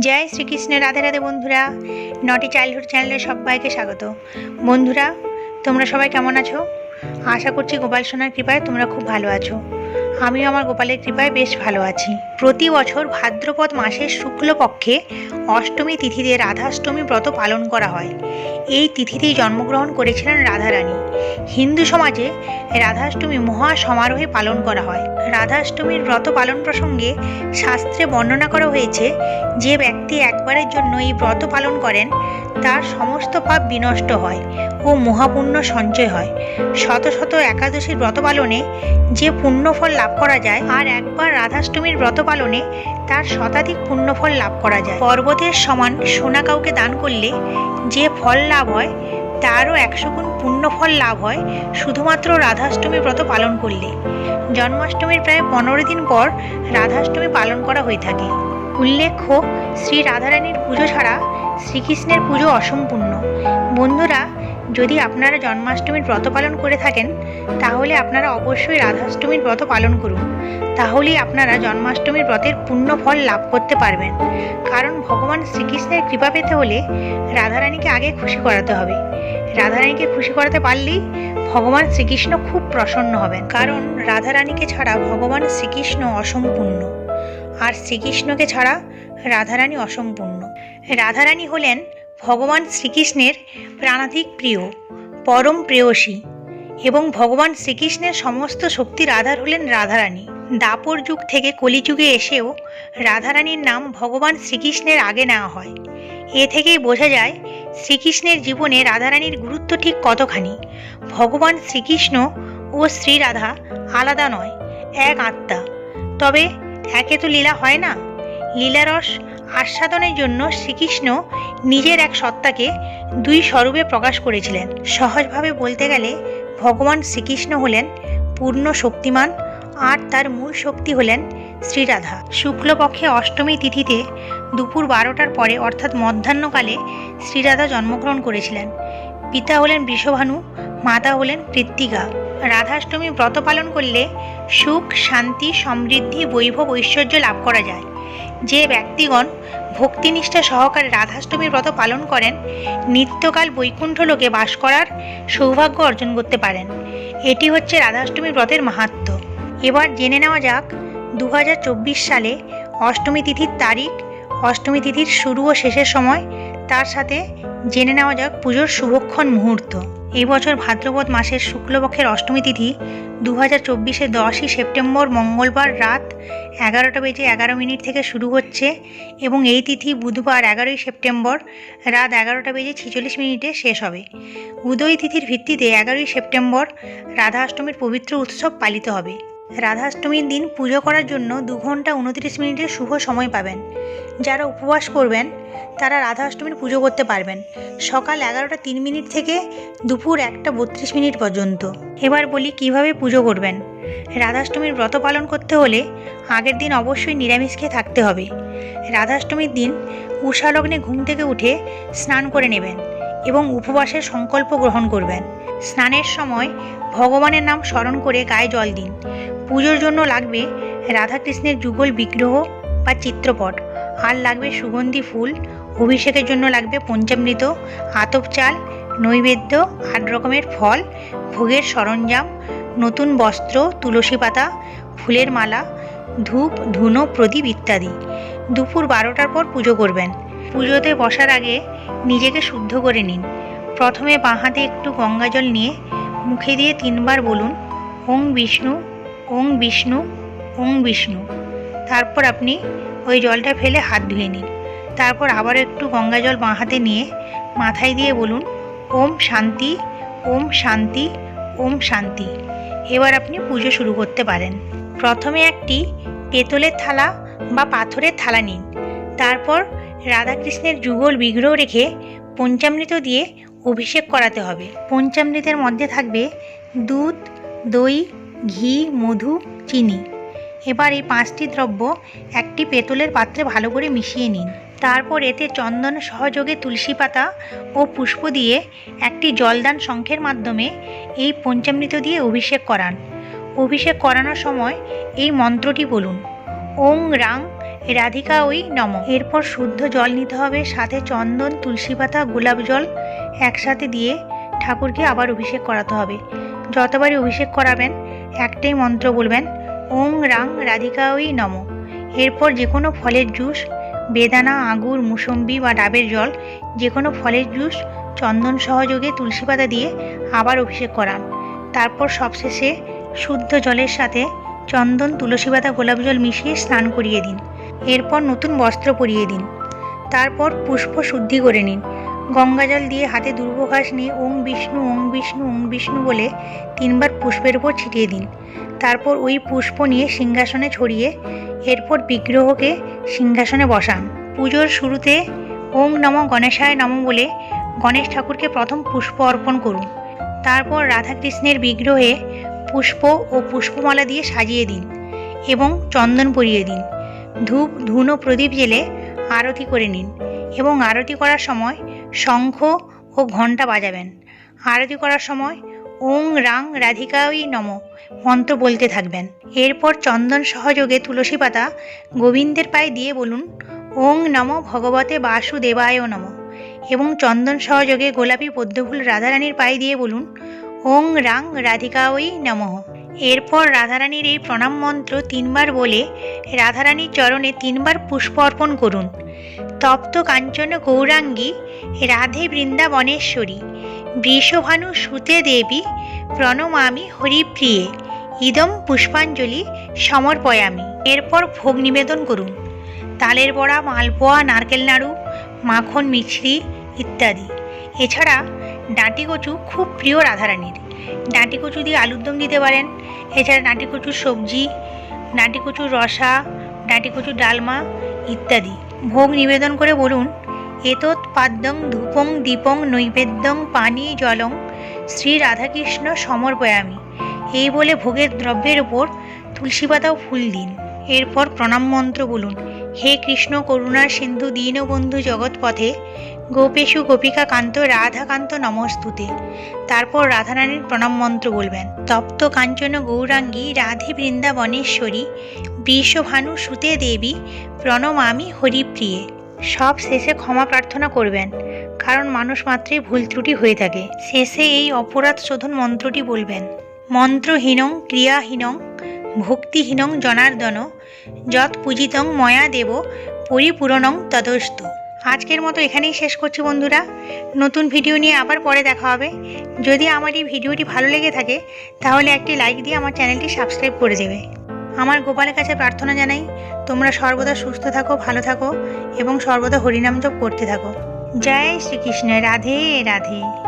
জয় শ্রীকৃষ্ণের রাধে রাধে বন্ধুরা। নটি চাইল্ডহুড চ্যানেলে সবাইকে স্বাগত। বন্ধুরা, তোমরা সবাই কেমন আছো? আশা করছি গোপাল সোনার কৃপায় তোমরা খুব ভালো আছো। আমিও আমার গোপালের কৃপায় বেশ ভালো আছি। প্রতি বছর ভাদ্রপদ মাসের শুক্লপক্ষে অষ্টমী তিথিতে রাধাষ্টমী ব্রত পালন করা হয়। এই তিথিতেই জন্মগ্রহণ করেছিলেন রাধারানী। হিন্দু সমাজে রাধাষ্টমী মহা সমারোহে পালন করা হয়। রাধাষ্টমীর ব্রত পালন প্রসঙ্গে শাস্ত্রে বর্ণনা করা হয়েছে, যে ব্যক্তি একবারের জন্য এই ব্রত পালন করেন, তার সমস্ত পাপ বিনষ্ট হয় ও মহাপুণ্য সঞ্চয় হয়। শত শত একাদশীর ব্রত পালনে যে পুণ্যফল লাভ করা যায়, আর একবার রাধাষ্টমীর ব্রত পালনে তার শতাধিক পুণ্যফল লাভ করা যায়। পর্বতের সমান সোনা কাউকে দান করলে যে ফল লাভ হয়, তারও একশো গুণ পুণ্যফল লাভ হয়, শুধুমাত্র রাধাষ্টমী ব্রত পালন করলে। জন্মাষ্টমীর প্রায় পনেরো দিন পর রাধাষ্টমী পালন করা হয়ে থাকে। উল্লেখ্য, শ্রী রাধারানীর পুজো ছাড়া শ্রীকৃষ্ণের পুজো অসম্পূর্ণ। বন্ধুরা যদি আপনারা জন্মাষ্টমীর ব্রত পালন করে থাকেন, তাহলে আপনারা অবশ্যই রাধাষ্টমীর ব্রত পালন করুন। তাহলেই আপনারা জন্মাষ্টমীর ব্রতের পূর্ণ ফল লাভ করতে পারবেন। কারণ ভগবান শ্রীকৃষ্ণের কৃপা পেতে হলে রাধারানীকে আগে খুশি করাতে হবে। রাধারানীকে খুশি করাতে পারলেই ভগবান শ্রীকৃষ্ণ খুব প্রসন্ন হবেন। কারণ রাধারানীকে ছাড়া ভগবান শ্রীকৃষ্ণ অসম্পূর্ণ। আর শ্রীকৃষ্ণকে ছাড়া রাধারানী অসম্পূর্ণ। রাধারানী হলেন ভগবান শ্রীকৃষ্ণের প্রাণাধিক প্রিয়, পরম প্রেয়সী এবং ভগবান শ্রীকৃষ্ণের সমস্ত শক্তির আধার হলেন রাধারানী। দাপর যুগ থেকে কলিযুগে এসেও রাধারানীর নাম ভগবান শ্রীকৃষ্ণের আগে নেওয়া হয়। এ থেকেই বোঝা যায়, শ্রীকৃষ্ণের জীবনে রাধারানীর গুরুত্ব ঠিক কতখানি। ভগবান শ্রীকৃষ্ণ ও শ্রী রাধা আলাদা নয়, এক আত্মা। তবে একে তো লীলা হয় না। লীলারস আস্বাদনের জন্য শ্রীকৃষ্ণ নিজের এক সত্তাকে দুই স্বরূপে প্রকাশ করেছিলেন। সহজভাবে বলতে গেলে, ভগবান শ্রীকৃষ্ণ হলেন পূর্ণ শক্তিমান, আর তার মূল শক্তি হলেন শ্রীরাধা। শুক্লপক্ষে অষ্টমী তিথিতে দুপুর বারোটার পরে, অর্থাৎ মধ্যাহ্নকালে, শ্রীরাধা জন্মগ্রহণ করেছিলেন। পিতা হলেন বৃষভানু, মাতা হলেন কৃত্তিকা। রাধাষ্টমী ব্রত পালন করলে সুখ, শান্তি, সমৃদ্ধি, বৈভব, ঐশ্বর্য লাভ করা যায়। যে ব্যক্তিগণ ভক্তিনিষ্ঠা সহকারে রাধাষ্টমীর ব্রত পালন করেন, নিত্যকাল বৈকুণ্ঠ লোকে বাস করার সৌভাগ্য অর্জন করতে পারেন। এটি হচ্ছে রাধাষ্টমী ব্রতের মাহাত্ম্য। এবার জেনে নেওয়া যাক দু হাজার চব্বিশ সালে অষ্টমী তিথির তারিখ, অষ্টমী তিথির শুরু ও শেষের সময়, তার সাথে জেনে নেওয়া যাক পুজোর শুভক্ষণ মুহূর্ত। এই বছর ভাদ্রপদ মাসের শুক্লপক্ষের অষ্টমী তিথি দু হাজার চব্বিশে দশই সেপ্টেম্বর, মঙ্গলবার রাত এগারোটা বেজে এগারো মিনিট থেকে শুরু হচ্ছে এবং এই তিথি বুধবার এগারোই সেপ্টেম্বর রাত এগারোটা বেজে ছেচল্লিশ মিনিটে শেষ হবে। উদয় তিথির ভিত্তিতে এগারোই সেপ্টেম্বর রাধা অষ্টমীর পবিত্র উৎসব পালিত হবে। রাধাষ্টমীর দিন পুজো করার জন্য দু ঘণ্টা উনত্রিশ মিনিটের শুভ সময় পাবেন। যারা উপবাস করবেন, তারা রাধা অষ্টমীর পুজো করতে পারবেন। সকাল এগারোটা তিন মিনিট থেকে দুপুর একটা বত্রিশ মিনিট পর্যন্ত। এবার বলি কীভাবে পুজো করবেন। রাধাষ্টমীর ব্রত পালন করতে হলে আগের দিন অবশ্যই নিরামিষ খেয়ে থাকতে হবে। রাধাষ্টমীর দিন উষালগ্নে ঘুম থেকে উঠে স্নান করে নেবেন এবং উপবাসের সংকল্প গ্রহণ করবেন। স্নানের সময় ভগবানের নাম স্মরণ করে গায়ে জল দিন। পুজোর জন্য লাগবে রাধাকৃষ্ণের যুগল বিগ্রহ বা চিত্রপট। আর লাগবে সুগন্ধি ফুল। অভিষেকের জন্য লাগবে পঞ্চামৃত, আতপ চাল, নৈবেদ্য, আট রকমের ফল, ভোগের সরঞ্জাম, নতুন বস্ত্র, তুলসী পাতা, ফুলের মালা, ধূপ, ধুনো, প্রদীপ ইত্যাদি। দুপুর বারোটার পর পুজো করবেন। পুজোতে বসার আগে নিজেকে শুদ্ধ করে নিন। প্রথমে বাঁ হাতে একটু গঙ্গা জল নিয়ে মুখে দিয়ে তিনবার বলুন, ওং বিষ্ণু ওং বিষ্ণু ওং বিষ্ণু। তারপর আপনি ওই জলটা ফেলে হাত ধুয়ে নিন। তারপর আবার একটু গঙ্গা জল বাঁ হাতে নিয়ে মাথায় দিয়ে বলুন, ওম শান্তি ওম শান্তি ওম শান্তি। এবার আপনি পুজো শুরু করতে পারেন। প্রথমে একটি পেতলের থালা বা পাথরের থালা নিন। তারপর রাধাকৃষ্ণের যুগল বিগ্রহ রেখে পঞ্চামৃত দিয়ে অভিষেক করাতে হবে। পঞ্চামৃতের মধ্যে থাকবে দুধ, দই ঘি, মধু, চিনি। এবার এই পাঁচটি দ্রব্য একটি পেতলের পাত্রে ভালো করে মিশিয়ে নিন। তারপর এতে চন্দন সহযোগে তুলসী পাতা ও পুষ্প দিয়ে একটি জলদান শঙ্খের মাধ্যমে এই পঞ্চামৃত দিয়ে অভিষেক করান। অভিষেক করানোর সময় এই মন্ত্রটি বলুন, ওং রাং রাধিকা ওই নম। এরপর শুদ্ধ জল নিতে হবে, সাথে চন্দন, তুলসী পাতা, গোলাপ জল একসাথে দিয়ে ঠাকুরকে আবার অভিষেক করাতে হবে। যতবারই অভিষেক করাবেন একটাই মন্ত্র বলবেন, ওং রাং রাধিকা ওই নম। এরপর যে কোনো ফলের জুস, বেদানা, আঙুর, মুসম্বি বা ডাবের জল, যে কোনো ফলের জুস, চন্দন সহযোগে তুলসী পাতা দিয়ে আবার অভিষেক করান। তারপর সবশেষে শুদ্ধ জলের সাথে চন্দন, তুলসী পাতা, গোলাপ জল মিশিয়ে স্নান করিয়ে দিন। এরপর নতুন বস্ত্র পরিয়ে দিন। তারপর পুষ্প শুদ্ধি করে নিন। গঙ্গাজল দিয়ে হাতে দুর্বঘাস নিয়ে ওং বিষ্ণু ওং বিষ্ণু ওং বিষ্ণু বলে তিনবার পুষ্পের উপর ছিটিয়ে দিন। তারপর ওই পুষ্প নিয়ে সিংহাসনে ছড়িয়ে এরপর বিগ্রহকে সিংহাসনে বসান। পুজোর শুরুতে ওং নম গণেশায় নম বলে গণেশ ঠাকুরকে প্রথম পুষ্প অর্পণ করুন। তারপর রাধাকৃষ্ণের বিগ্রহে পুষ্প ও পুষ্পমালা দিয়ে সাজিয়ে দিন এবং চন্দন পরিয়ে দিন। ধূপ, ধুনো প্রদীপ জেলে আরতি করে নিন এবং আরতি করার সময় শঙ্খ ও ঘণ্টা বাজাবেন। আরতি করার সময় ওং রাং রাধিকাই নম মন্ত্র বলতে থাকবেন। এরপর চন্দন সহযোগে তুলসী পাতা গোবিন্দের পায়ে দিয়ে বলুন, ওং নম ভগবতে বাসুদেবায় নম। এবং চন্দন সহযোগে গোলাপি পদ্মফুল রাধারানীর পায়ে দিয়ে বলুন, ওং রাং রাধিকাওই নমঃ। এরপর রাধারানীর এই প্রণাম মন্ত্র তিনবার বলে রাধারানীর চরণে তিনবার পুষ্প অর্পণ করুন। তপ্ত কাঞ্চন গৌরাঙ্গী, রাধে বৃন্দাবনেশ্বরী, বৃষভানু সুতে দেবী, প্রণমামি হরিপ্রিয়ে, ইদম পুষ্পাঞ্জলি সমর্পয়ামি। এরপর ভোগ নিবেদন করুন। তালের বড়া, মালপোয়া, নারকেল নাড়ু, মাখন মিছরি ইত্যাদি। এছাড়া ডাঁটি কচু খুব প্রিয় রাধারানীর। ডাঁটি কচু দিয়ে আলুর দম দিতে পারেন। এছাড়া ডাঁটি কচুর সবজি, ডাঁটি কচুর রসা, ডাঁটি কচুর ডালমা ইত্যাদি। ভোগ নিবেদন করে বলুন, এতৎ পাদ্যং ধূপং দীপং নৈবেদ্যং পানি জলং শ্রী রাধাকৃষ্ণ সমর্পয়ামি। এই বলে ভোগের দ্রব্যের ওপর তুলসী পাতাও ফুল দিন। এরপর প্রণাম মন্ত্র বলুন হে কৃষ্ণ করুণার সিন্ধু দীনবন্ধু জগৎপথে, গোপেশু গোপিকা কান্ত রাধাকান্ত নমস্তুতে। তারপর রাধারানীর প্রণাম মন্ত্র বলবেন, তপ্ত কাঞ্চন গৌরাঙ্গী রাধে বৃন্দাবনেশ্বরী, বৃষভানু সুতে দেবী, প্রণমামি হরিপ্রিয়ে। সব শেষে ক্ষমা প্রার্থনা করবেন, কারণ মানুষ মাত্রই ভুল ত্রুটি হয়ে থাকে। শেষে এই অপরাধ শোধন মন্ত্রটি বলবেন, মন্ত্রহীনং ক্রিয়াহীনং ভক্তিহীনং জনার্দন যৎ পূজিতং ময়া দেব পরিপূরণং তদস্তু। আজকের মতো এখানেই শেষ করছি বন্ধুরা। নতুন ভিডিও নিয়ে আবার পরে দেখা হবে। যদি আমার এই ভিডিওটি ভালো লেগে থাকে, তাহলে একটি লাইক দিয়ে আমার চ্যানেলটি সাবস্ক্রাইব করে দেবে। আমার গোপালের কাছে প্রার্থনা জানাই, তোমরা সর্বদা সুস্থ থাকো, ভালো থাকো এবং সর্বদা হরিনাম জপ করতে থাকো। জয় শ্রীকৃষ্ণ। রাধে রাধে।